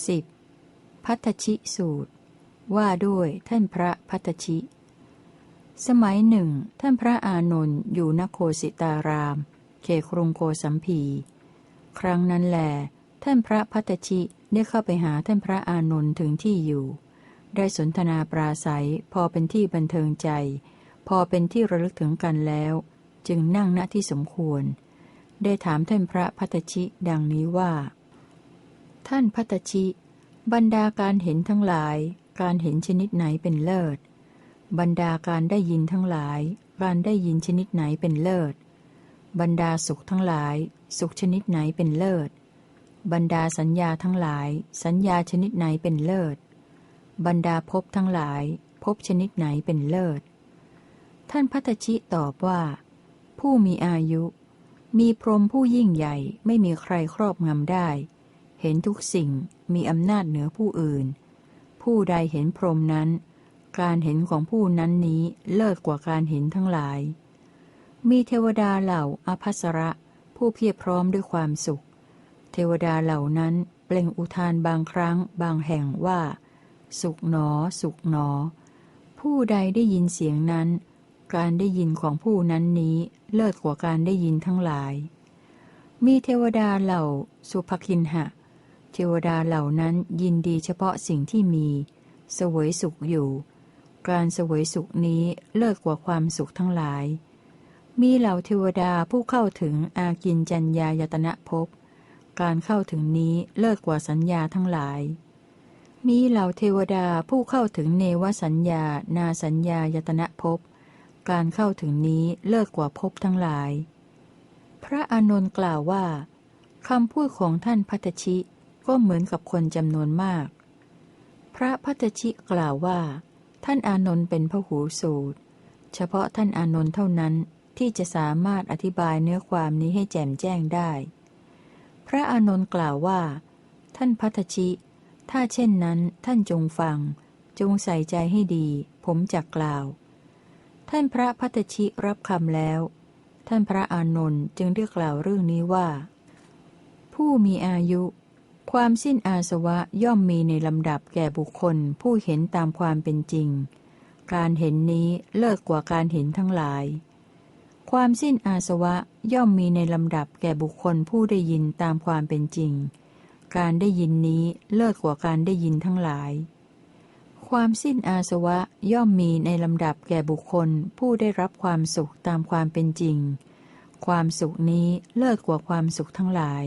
10. พัทชิสูตร ว่าด้วยท่านพระพัทชิ สมัยหนึ่ง ท่านพระอานนท์อยู่นโคสิตาราม เขครุงโกสัมพี ครั้งนั้นแหลท่านพระพัทชิได้เข้าไปหาท่านพระอานนท์ถึงที่อยู่ ได้สนทนาปราศัยพอเป็นที่บันเทิงใจ พอเป็นที่ระลึกถึงกันแล้ว จึงนั่งณที่สมควร ได้ถามท่านพระพัทชิดังนี้ว่า ท่านพัทชิ บรรดาการเห็นทั้งหลาย การเห็นชนิดไหนเป็นเลิศ บรรดาการได้ยินทั้งหลาย การได้ยินชนิดไหนเป็นเลิศ บรรดาสุขทั้งหลาย สุขชนิดไหนเป็นเลิศ บรรดาสัญญาทั้งหลาย สัญญาชนิดไหนเป็นเลิศ บรรดาภพทั้งหลายภพชนิดไหนเป็นเลิศ ท่านพัทชิตอบว่า ผู้มีอายุ มีพรหมผู้ยิ่งใหญ่ไม่มีใครครอบงำได้ เห็นทุกสิ่งมีอำนาจเหนือผู้อื่น ผู้ใดเห็นพรหมนั้น การเห็นของผู้นั้นนี้เลิศกว่าการเห็นทั้งหลาย มีเทวดาเหล่าอภัสระ ผู้เพียรพร้อมด้วยความสุข เทวดาเหล่านั้นเปล่งอุทานบางครั้งบางแห่งว่า สุขหนอ สุขหนอ ผู้ใดได้ยินเสียงนั้น การได้ยินของผู้นั้นนี้เลิศกว่าการได้ยินทั้งหลาย มีเทวดาเหล่าสุภคินหะ เทวดาเหล่านั้นยินดีเฉพาะสิ่งที่มี สวยสุขอยู่ การสวยสุขนี้เลิศกว่าความสุขทั้งหลาย มีเหล่าเทวดาผู้เข้าถึงอากินจัญญายตนะภพ การเข้าถึงนี้เลิศกว่าสัญญาทั้งหลาย มีเหล่าเทวดาผู้เข้าถึงเนวสัญญา นาสัญญายตนะภพ การเข้าถึงนี้เลิศกว่าภพทั้งหลาย พระอานนท์กล่าวว่าคำพูดของท่านพัทชิ ก็เหมือนกับคนจำนวนมาก พระพัทชิกล่าวว่า ท่านอานนท์เป็นพหูสูตร เฉพาะท่านอานนท์เท่านั้นที่จะสามารถอธิบายเนื้อความนี้ให้แจ่มแจ้งได้ พระอานนท์กล่าวว่า ท่านพัทชิ ถ้าเช่นนั้นท่านจงฟัง จงใส่ใจให้ดี ผมจะกล่าว ท่านพระพัทชิรับคำแล้ว ท่านพระอานนท์จึงเรียกกล่าวเรื่องนี้ว่า ผู้มีอายุ ความสิ้นอาสวะย่อมมีในลำดับแก่บุคคลผู้เห็นตามความเป็นจริง การเห็นนี้เลิกกว่าการเห็นทั้งหลาย ความสิ้นอาสวะย่อมมีในลำดับแก่บุคคลผู้ได้ยินตามความเป็นจริง การได้ยินนี้เลิกกว่าการได้ยินทั้งหลาย ความสิ้นอาสวะย่อมมีในลำดับแก่บุคคลผู้ได้รับความสุขตามความเป็นจริง ความสุขนี้เลิกกว่าความสุขทั้งหลาย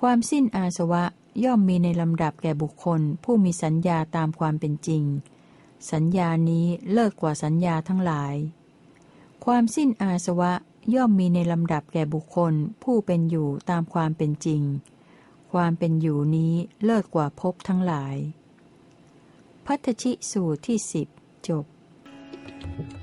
ความสิ้นอาสวะย่อมมีในลำดับแก่บุคคล ผู้มีสัญญาตามความเป็นจริง สัญญานี้เลิกกว่าสัญญาทั้งหลาย ความสิ้นอาสวะย่อมมีในลำดับแก่บุคคล ผู้เป็นอยู่ตามความเป็นจริง ความเป็นอยู่นี้เลิกกว่าภพทั้งหลาย พัทชิสูตรที่สิบจบ Thank you.